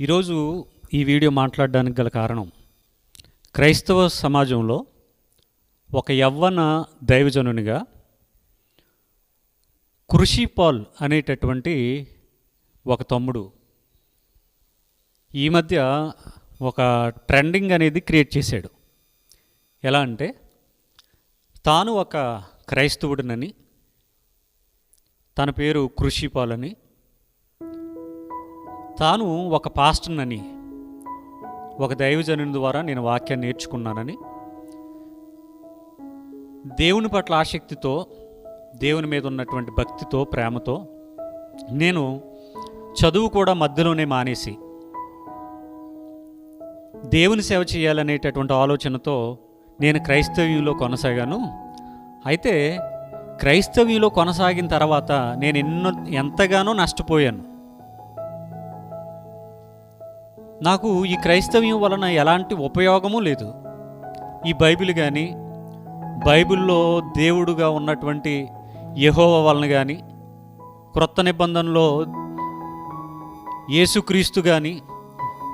ఈరోజు ఈ వీడియో మాట్లాడడానికి గల కారణం క్రైస్తవ సమాజంలో ఒక యవ్వన దైవజనునిగా కృషి పాల్ అనేటటువంటి ఒక తమ్ముడు ఈ మధ్య ఒక ట్రెండింగ్ అనేది క్రియేట్ చేశాడు. ఎలా అంటే తాను ఒక క్రైస్తవుడినని తన పేరు కృషిపాల్ అని తాను ఒక పాస్టర్నని ఒక దైవజనుని ద్వారా నేను వాక్యాన్ని నేర్చుకున్నానని దేవుని పట్ల ఆసక్తితో దేవుని మీద ఉన్నటువంటి భక్తితో ప్రేమతో నేను చదువు కూడా మధ్యలోనే మానేసి దేవుని సేవ చేయాలనేటటువంటి ఆలోచనతో నేను క్రైస్తవ్యంలో కొనసాగాను. అయితే క్రైస్తవ్యంలో కొనసాగిన తర్వాత నేను ఎన్నో ఎంతగానో నష్టపోయాను. నాకు ఈ క్రైస్తవ్యం వలన ఎలాంటి ఉపయోగము లేదు. ఈ బైబిల్ కానీ బైబిల్లో దేవుడుగా ఉన్నటువంటి యహోవ వలన కానీ క్రొత్త నిబంధనలో యేసుక్రీస్తు కానీ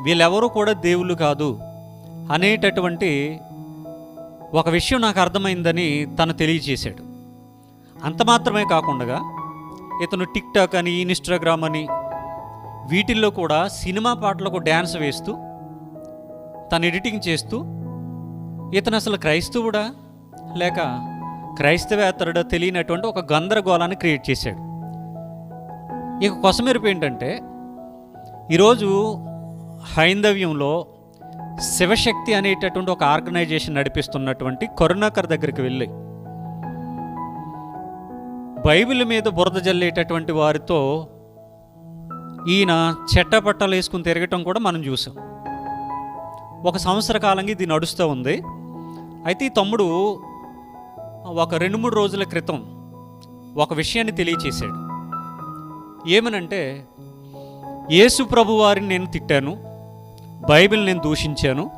వీళ్ళెవరూ కూడా దేవుళ్ళు కాదు అనేటటువంటి ఒక విషయం నాకు అర్థమైందని తను తెలియజేశాడు. అంత మాత్రమే కాకుండా ఇతను టిక్టాక్ అని ఇన్స్టాగ్రామ్ అని వీటిల్లో కూడా సినిమా పాటలకు డ్యాన్స్ వేస్తూ తను ఎడిటింగ్ చేస్తూ ఇతను అసలు క్రైస్తవుడా? లేక క్రైస్తవేతరుడా తెలియనటువంటి ఒక గందరగోళాన్ని క్రియేట్ చేశాడు. ఇక కొసమెరుపు ఏంటంటే ఈరోజు హైందవ్యంలో శివశక్తి అనేటటువంటి ఒక ఆర్గనైజేషన్ నడిపిస్తున్నటువంటి కరుణాకర్ దగ్గరికి వెళ్ళి బైబిల్ మీద బురద జల్లేటటువంటి వారితో ఈయన చెట్టపట్టలు వేసుకుని తిరగటం కూడా మనం చూసాం. ఒక సంవత్సర కాలంగా ఇది నడుస్తూ ఉంది. అయితే ఈ తమ్ముడు ఒక రెండు మూడు రోజుల క్రితం ఒక విషయాన్ని తెలియచేశాడు. ఏమనంటే యేసు ప్రభు వారిని నేను తిట్టాను బైబిల్ నేను దూషించాను.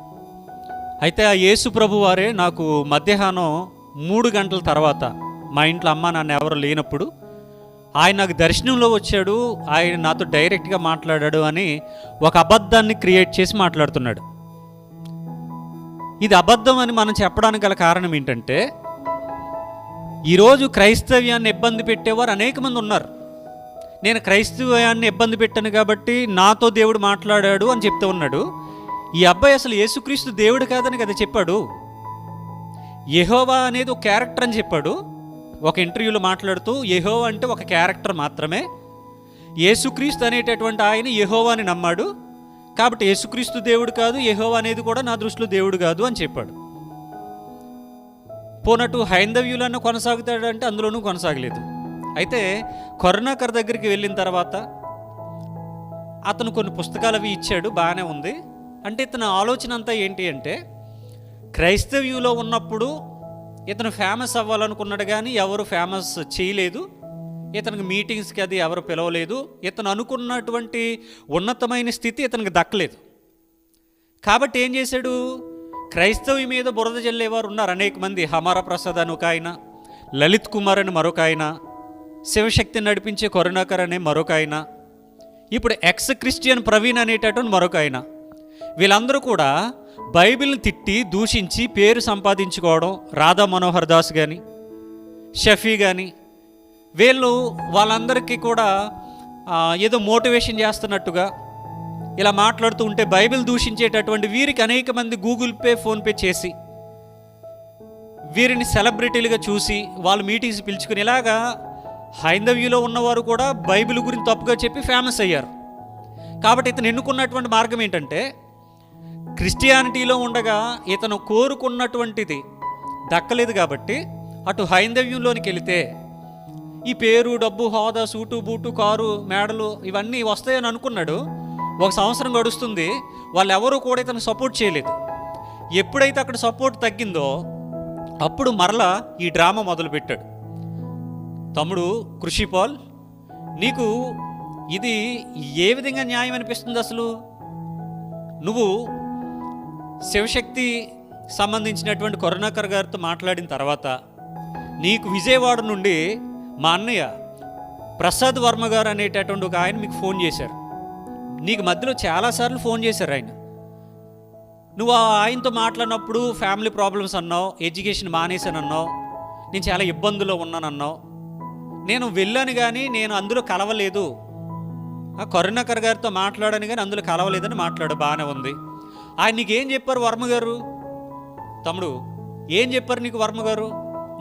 అయితే ఆ యేసు ప్రభు వారే నాకు మధ్యాహ్నం మూడు గంటల తర్వాత మా ఇంట్లో అమ్మ నాన్న ఎవరు లేనప్పుడు ఆయన నాకు దర్శనంలో వచ్చాడు ఆయన నాతో డైరెక్ట్గా మాట్లాడాడు అని ఒక అబద్ధాన్ని క్రియేట్ చేసి మాట్లాడుతున్నాడు. ఇది అబద్ధం అని మనం చెప్పడానికి గల కారణం ఏంటంటే ఈరోజు క్రైస్తవ్యాన్ని ఇబ్బంది పెట్టేవారు అనేక మంది ఉన్నారు. నేను క్రైస్తవ్యాన్ని ఇబ్బంది పెట్టాను కాబట్టి నాతో దేవుడు మాట్లాడాడు అని చెప్తూ ఉన్నాడు. ఈ అబ్బాయి అసలు యేసుక్రీస్తు దేవుడు కాదని కదా చెప్పాడు. యహోవా అనేది ఒక క్యారెక్టర్ అని చెప్పాడు. ఒక ఇంటర్వ్యూలో మాట్లాడుతూ యహో అంటే ఒక క్యారెక్టర్ మాత్రమే. యేసుక్రీస్తు అనేటటువంటి ఆయన యెహోవా అని నమ్మాడు. కాబట్టి యేసుక్రీస్తు దేవుడు కాదు యెహోవా అనేది కూడా నా దృష్టిలో దేవుడు కాదు అని చెప్పాడు. పోనట్టు హైందవ్యులన్న కొనసాగుతాడంటే అందులోనూ కొనసాగలేదు. అయితే కరుణాకర్ దగ్గరికి వెళ్ళిన తర్వాత అతను కొన్ని పుస్తకాలు అవి ఇచ్చాడు బాగానే ఉంది. అంటే ఇతని ఆలోచన అంతా ఏంటి అంటే క్రైస్తవ్యులో ఉన్నప్పుడు ఇతను ఫేమస్ అవ్వాలనుకున్నాడు కానీ ఎవరు ఫేమస్ చేయలేదు. ఇతనికి మీటింగ్స్కి అది ఎవరు పిలవలేదు. ఇతను అనుకున్నటువంటి ఉన్నతమైన స్థితి ఇతనికి దక్కలేదు. కాబట్టి ఏం చేశాడు? క్రైస్తవి మీద బురద జల్లేవారు ఉన్నారు అనేక మంది. హమారా ప్రసాద్ అని ఒక ఆయన లలిత్ కుమార్ అని మరొక ఆయన శివశక్తిని నడిపించే కరుణాకర్ అనే మరొక ఆయన ఇప్పుడు ఎక్స్ క్రిస్టియన్ ప్రవీణ్ అనేటటువంటి మరొక ఆయన. వీళ్ళందరూ కూడా బైబిల్ని తిట్టి దూషించి పేరు సంపాదించుకోవడం రాధా మనోహర్ దాస్ కానీ షఫీ కానీ వీళ్ళు వాళ్ళందరికీ కూడా ఏదో మోటివేషన్ చేస్తున్నట్టుగా ఇలా మాట్లాడుతూ ఉంటే బైబిల్ దూషించేటటువంటి వీరికి అనేక మంది గూగుల్ పే ఫోన్పే చేసి వీరిని సెలబ్రిటీలుగా చూసి వాళ్ళు మీటింగ్స్ పిలుచుకుని ఇలాగా హైందవ్యూలో ఉన్నవారు కూడా బైబిల్ గురించి తప్పుగా చెప్పి ఫేమస్ అయ్యారు. కాబట్టి ఇతను ఎన్నుకున్నటువంటి మార్గం ఏంటంటే క్రిస్టియానిటీలో ఉండగా ఇతను కోరుకున్నటువంటిది దక్కలేదు కాబట్టి అటు హైందవ్యంలోనికి వెళితే ఈ పేరు డబ్బు హోదా సూటు బూటు కారు మేడలు ఇవన్నీ వస్తాయని అనుకున్నాడు. ఒక సంవత్సరం గడుస్తుంది వాళ్ళు కూడా ఇతను సపోర్ట్ చేయలేదు. ఎప్పుడైతే అక్కడ సపోర్ట్ తగ్గిందో అప్పుడు మరలా ఈ డ్రామా మొదలుపెట్టాడు. తమ్ముడు కృషిపాల్ నీకు ఇది ఏ విధంగా న్యాయం అనిపిస్తుంది అసలు? నువ్వు శివశక్తి సంబంధించినటువంటి కరుణాకర్ గారితో మాట్లాడిన తర్వాత నీకు విజయవాడ నుండి మా అన్నయ్య ప్రసాద్ వర్మ గారు అనేటటువంటి ఒక ఆయన మీకు ఫోన్ చేశారు. నీకు మధ్యలో చాలాసార్లు ఫోన్ చేశారు ఆయన. నువ్వు ఆ ఆయనతో మాట్లాడినప్పుడు ఫ్యామిలీ ప్రాబ్లమ్స్ అన్నావు ఎడ్యుకేషన్ మానేశాను అన్నావు నేను చాలా ఇబ్బందులో ఉన్నాను అన్నావు నేను వెళ్ళాను కానీ నేను అందులో కలవలేదు. ఆ కరుణాకర్ గారితో మాట్లాడాను కానీ అందులో కలవలేదని మాట్లాడు బాగానే ఉంది. ఆయన నీకు ఏం చెప్పారు వర్మగారు? తమ్ముడు ఏం చెప్పారు నీకు వర్మగారు?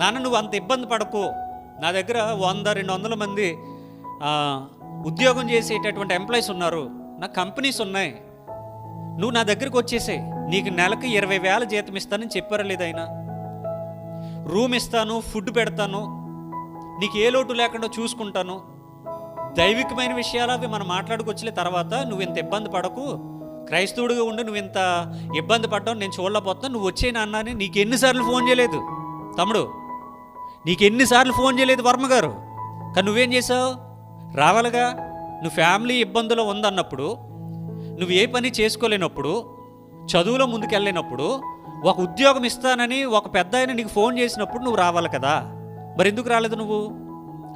నాన్న నువ్వు అంత ఇబ్బంది పడకు. నా దగ్గర వంద రెండు వందల మంది ఉద్యోగం చేసేటటువంటి ఎంప్లాయీస్ ఉన్నారు. నా కంపెనీస్ ఉన్నాయి. నువ్వు నా దగ్గరికి వచ్చేసే నీకు నెలకు ఇరవై వేల జీతం ఇస్తానని చెప్పారా లేదైనా ఆయన? రూమ్ ఇస్తాను ఫుడ్ పెడతాను. నీకు ఏ లోటు లేకుండా చూసుకుంటాను. దైవికమైన విషయాలు అవి మనం మాట్లాడుకొచ్చలే తర్వాత నువ్వు ఇంత ఇబ్బంది పడకు. క్రైస్తవుడిగా ఉండి నువ్వు ఇంత ఇబ్బంది పడ్డావు నేను చూడలేకపోతున్నా నువ్వు వచ్చే నాన్న అని నీకు ఎన్నిసార్లు ఫోన్ చేయలేదు. తమ్ముడు నీకు ఎన్నిసార్లు ఫోన్ చేయలేదు వర్మ గారు. కానీ నువ్వేం చేసావు రావాలిగా నువ్వు ఫ్యామిలీ ఇబ్బందులో ఉందన్నప్పుడు నువ్వు ఏ పని చేసుకోలేనప్పుడు చదువులో ముందుకెళ్ళలేనప్పుడు ఒక ఉద్యోగం ఇస్తానని ఒక పెద్ద ఆయన నీకు ఫోన్ చేసినప్పుడు నువ్వు రావాలి కదా. మరి ఎందుకు రాలేదు నువ్వు?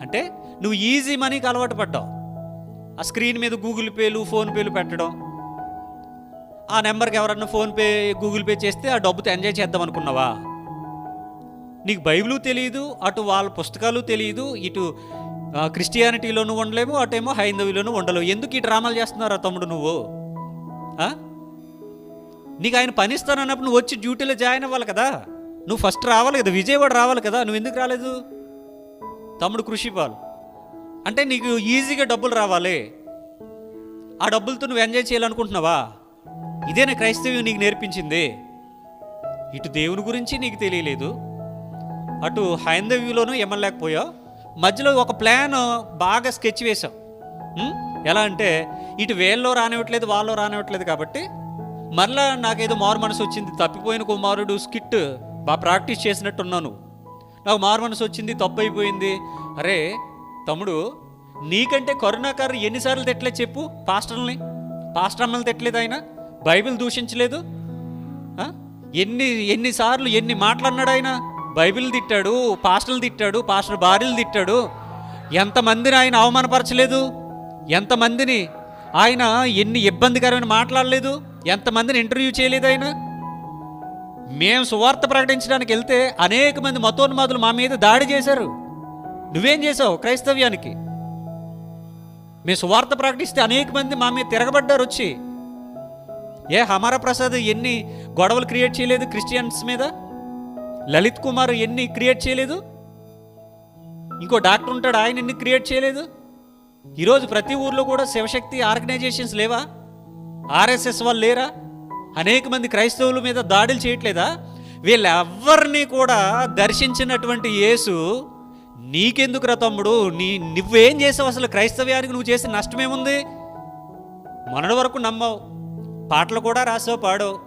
అంటే నువ్వు ఈజీ మనీకి అలవాటు పడ్డావు. ఆ స్క్రీన్ మీద గూగుల్ పేలు ఫోన్పేలు పెట్టడం ఆ నెంబర్కి ఎవరన్నా ఫోన్పే గూగుల్ పే చేస్తే ఆ డబ్బుతో ఎంజాయ్ చేద్దాం అనుకున్నావా? నీకు బైబిలు తెలియదు అటు వాళ్ళ పుస్తకాలు తెలియదు ఇటు క్రిస్టియానిటీలోనూ ఉండలేము అటేమో హైందవిలోనూ ఉండలేవు. ఎందుకు ఈ డ్రామాలు చేస్తున్నారా తమ్ముడు నువ్వు? నీకు ఆయన పనిస్తానన్నప్పుడు నువ్వు వచ్చి డ్యూటీలో జాయిన్ అవ్వాలి కదా? నువ్వు ఫస్ట్ రావాలి కదా విజయవాడ రావాలి కదా నువ్వు ఎందుకు రాలేదు? తమ్ముడు కృషిపాల్. అంటే నీకు ఈజీగా డబ్బులు రావాలి. ఆ డబ్బులతో నువ్వు ఎంజాయ్ చేయాలనుకుంటున్నావా? ఇదేనా క్రైస్తవ్యం నీకు నేర్పించింది? ఇటు దేవుని గురించి నీకు తెలియలేదు. అటు హైందవ్యంలోనూ ఎమ్మలేకపోయావు మధ్యలో ఒక ప్లాన్ బాగా స్కెచ్ వేసావు ఎలా అంటే ఇటు వేల్లో రానివ్వట్లేదు వాళ్ళు రానివ్వట్లేదు కాబట్టి మరలా నాకేదో మారు మనసు వచ్చింది తప్పిపోయిన కుమారుడు స్కిట్ బాగా ప్రాక్టీస్ చేసినట్టున్నాను. నాకు మారు మనసు వచ్చింది తప్పు అయిపోయింది అరే తమ్ముడు నీకంటే కరుణాకర్ ఎన్నిసార్లు తిట్టలేదు చెప్పు పాస్టర్ని పాస్టర్ అమ్మలు తెట్లేదు ఆయన? బైబిల్ దూషించలేదు? ఎన్ని ఎన్నిసార్లు ఎన్ని మాటలు అన్నాడు ఆయన? బైబిల్ తిట్టాడు పాస్టర్లు తిట్టాడు పాస్టర్ భార్యలు తిట్టాడు. ఎంతమందిని ఆయన అవమానపరచలేదు? ఎంతమందిని ఆయన ఎన్ని ఇబ్బందికరమైన మాట్లాడలేదు? ఎంతమందిని ఇంటర్వ్యూ చేయలేదు ఆయన? మేము సువార్త ప్రకటించడానికి వెళ్తే అనేక మంది మతోన్మాదులు మా మీద దాడి చేశారు. నువ్వేం చేసావు క్రైస్తవ్యానికి? మేము సువార్త ప్రకటిస్తే అనేక మంది మా మీద తిరగబడ్డారు వచ్చి. ఏ హమారా ప్రసాద్ ఎన్ని గొడవలు క్రియేట్ చేయలేదు క్రిస్టియన్స్ మీద? లలిత్ కుమార్ ఎన్ని క్రియేట్ చేయలేదు? ఇంకో డాక్టర్ ఉంటాడు ఆయన ఎన్ని క్రియేట్ చేయలేదు? ఈరోజు ప్రతి ఊర్లో కూడా శివశక్తి ఆర్గనైజేషన్స్ లేవా? ఆర్ఎస్ఎస్ వాళ్ళు లేరా? అనేక మంది క్రైస్తవుల మీద దాడులు చేయట్లేదా? వీళ్ళెవ్వరినీ కూడా దర్శించినటువంటి యేసు నీకెందుకురా తమ్ముడు? నీ నువ్వేం చేసావు అసలు క్రైస్తవ్యానికి? నువ్వు చేసిన నష్టమేముంది? మొన్నటి వరకు నమ్మావు. పాటలు కూడా రాసావు పాడో.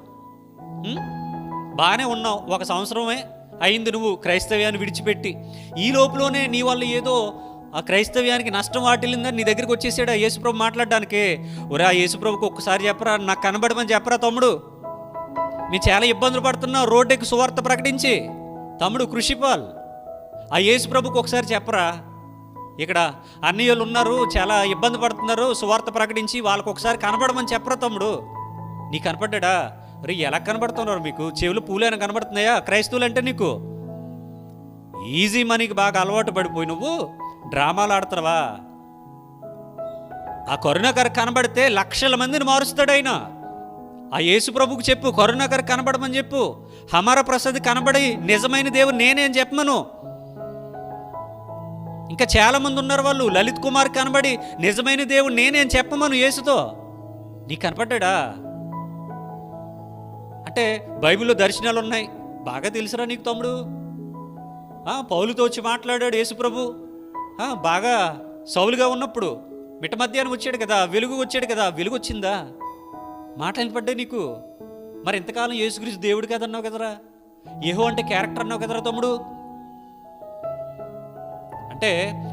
బాగానే ఉన్నావు. ఒక సంవత్సరమే అయింది నువ్వు క్రైస్తవ్యాన్ని విడిచిపెట్టి. ఈ లోపలనే నీ వల్ల ఏదో ఆ క్రైస్తవ్యానికి నష్టం వాటిల్లిందని నీ దగ్గరికి వచ్చేసాడు ఆ యేసుప్రభు మాట్లాడడానికి. ఒరే ఆ యేసుప్రభుకి ఒక్కసారి చెప్పరా నాకు కనబడమని చెప్పరా తమ్ముడు? మీరు చాలా ఇబ్బందులు పడుతున్నావు రోడ్డుకి సువార్త ప్రకటించి. తమ్ముడు కృషిపాల్ ఆ యేసుప్రభుకి ఒకసారి చెప్పరా? ఇక్కడ అన్నయ్యలు ఉన్నారు చాలా ఇబ్బంది పడుతున్నారు సువార్త ప్రకటించి వాళ్ళకి ఒకసారి కనబడమని చెప్పరా తమ్ముడు? నీ కనపడ్డా రే ఎలా కనబడుతున్నారు మీకు? చెవులు పూలేన కనబడుతున్నాయా? క్రైస్తవులు అంటే నీకు? ఈజీ మనీకి బాగా అలవాటు పడిపోయి నువ్వు డ్రామాలు ఆడుతున్నావా? ఆ కరుణాకర్ కనబడితే లక్షల మందిని మారుస్తాడు ఆయన. ఆ యేసు ప్రభుకు చెప్పు కరుణాకర్ కనబడమని చెప్పు. హమార ప్రసాద్ కనబడి నిజమైన దేవుడు నేనే అని చెప్పమను. ఇంకా చాలా మంది ఉన్నారు వాళ్ళు లలిత్ కుమార్ కనబడి నిజమైన దేవుడు నేనే అని చెప్పమను యేసుతో. నీ కనపడ్డా అంటే బైబిల్లో దర్శనాలు ఉన్నాయి బాగా తెలుసురా నీకు తమ్ముడు. పౌలుతో వచ్చి మాట్లాడాడు యేసుప్రభు. బాగా సౌలుగా ఉన్నప్పుడు మిట్ట మధ్యాహ్నం వచ్చాడు కదా వెలుగు వచ్చాడు కదా వెలుగు వచ్చిందా? మాటలు పడ్డాయి నీకు? మరి ఇంతకాలం యేసుగురించి దేవుడు కదన్నావు కదరా? ఏహో అంటే క్యారెక్టర్ అన్నావు కదరా తమ్ముడు? అంటే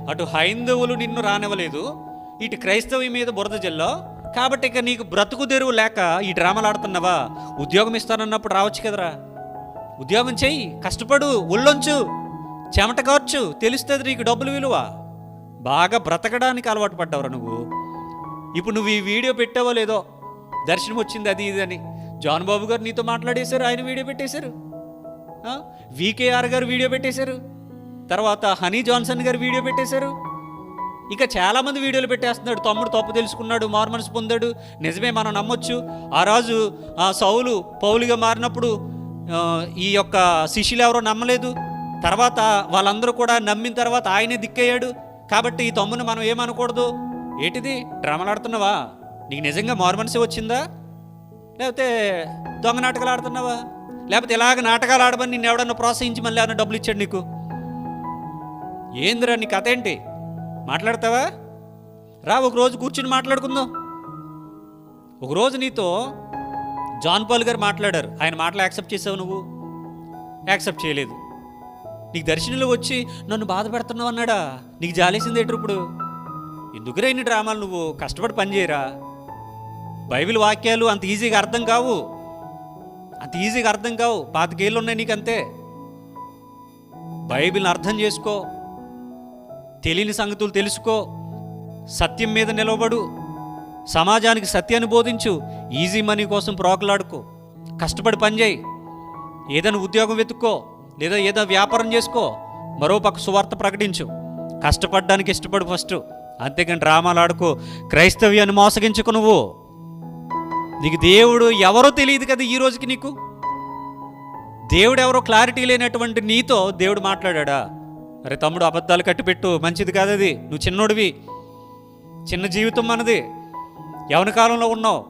అటు హైందవులు నిన్ను రానివ్వలేదు ఇటు క్రైస్తవి మీద బురద జల్లో కాబట్టి ఇక నీకు బ్రతుకు తెరువు లేక ఈ డ్రామాలు ఆడుతున్నావా? ఉద్యోగం ఇస్తానన్నప్పుడు రావచ్చు కదరా. ఉద్యోగం చెయ్యి కష్టపడు ఒళ్ళొంచు చెమట కార్చు తెలుస్తుంది నీకు డబ్బులు విలువ. బాగా బ్రతకడానికి అలవాటు పడ్డావురా నువ్వు. ఇప్పుడు నువ్వు ఈ వీడియో పెట్టావో లేదో? దర్శనం వచ్చింది అది ఇది అని. జాన్ బాబు గారు నీతో మాట్లాడేశారు ఆయన వీడియో పెట్టేశారు. వికేఆర్ గారు వీడియో పెట్టేశారు. తర్వాత హనీ జాన్సన్ గారు వీడియో పెట్టేశారు. ఇక చాలామంది వీడియోలు పెట్టేస్తున్నాడు తమ్ముడు తప్పు తెలుసుకున్నాడు మార్మన్స్ పొందాడు. నిజమే మనం నమ్మొచ్చు. ఆ రాజు ఆ సౌలు పౌలుగా మారినప్పుడు ఈ యొక్క శిష్యులు ఎవరో నమ్మలేదు. తర్వాత వాళ్ళందరూ కూడా నమ్మిన తర్వాత ఆయనే దిక్కయ్యాడు. కాబట్టి ఈ తమ్ముని మనం ఏమనకూడదు? ఏంటిది? డ్రామాలు ఆడుతున్నావా నీకు నిజంగా మార్మనిసే వచ్చిందా? లేకపోతే దొంగ నాటకాలు ఆడుతున్నావా? లేకపోతే ఇలాగ నాటకాలు ఆడమని నిన్ను ఎవడన్నా ప్రోత్సహించి మళ్ళీ ఏమన్నా డబ్బులు ఇచ్చాడు నీకు? ఏందిరా నీ కథ ఏంటి? మాట్లాడతావా? రా ఒక రోజు కూర్చుని మాట్లాడుకుందాం. ఒకరోజు నీతో జాన్ పాల్ గారు మాట్లాడారు. ఆయన మాటలు యాక్సెప్ట్ చేసావు నువ్వు? యాక్సెప్ట్ చేయలేదు. నీకు దర్శనంలో వచ్చి నన్ను బాధ పెడుతున్నావు అన్నాడా? నీకు జాలేసింది ఏంటి ఇప్పుడు? ఎందుకురా ఇన్ని డ్రామాలు నువ్వు? కష్టపడి పనిచేయరా బైబిల్ వాక్యాలు అంత ఈజీగా అర్థం కావు. అంత ఈజీగా అర్థం కావు. పాతికేళ్ళు ఉన్నాయి నీకు అంతే బైబిల్ని అర్థం చేసుకో. తెలియని సంగతులు తెలుసుకో. సత్యం మీద నిలవబడు. సమాజానికి సత్యాన్ని బోధించు. ఈజీ మనీ కోసం ప్రోకలాడుకో. కష్టపడి పనిచేయి ఏదైనా ఉద్యోగం వెతుక్కో. లేదా ఏదో వ్యాపారం చేసుకో. మరోపక్క సువార్త ప్రకటించు. కష్టపడడానికి ఇష్టపడు ఫస్ట్. అంతేకాని డ్రామాలు ఆడుకో. క్రైస్తవ్యాన్ని మోసగించుకు నువ్వు. నీకు దేవుడు ఎవరో తెలియదు కదా ఈ రోజుకి నీకు? దేవుడు ఎవరో క్లారిటీ లేనటువంటి నీతో దేవుడు మాట్లాడా అరే తమ్ముడు అబద్ధాలు కట్టిపెట్టు. మంచిది కాదు అది నువ్వు చిన్నోడివి. చిన్న జీవితం మనది. యవన కాలంలో ఉన్నావు.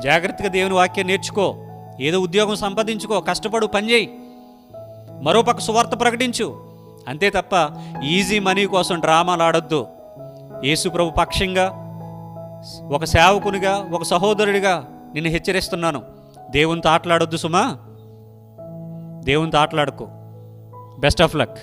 జాగ్రత్తగా దేవుని వాక్యం నేర్చుకో. ఏదో ఉద్యోగం సంపాదించుకో. కష్టపడు పనిచేయి మరోపక్క సువార్త ప్రకటించు. అంతే తప్ప ఈజీ మనీ కోసం డ్రామాలు ఆడొద్దు. యేసుప్రభు పక్షంగా ఒక సేవకునిగా ఒక సహోదరుడిగా నిన్ను హెచ్చరిస్తున్నాను. దేవునితో ఆటలాడొద్దు సుమా. దేవునితో ఆటలాడుకో. Best of luck.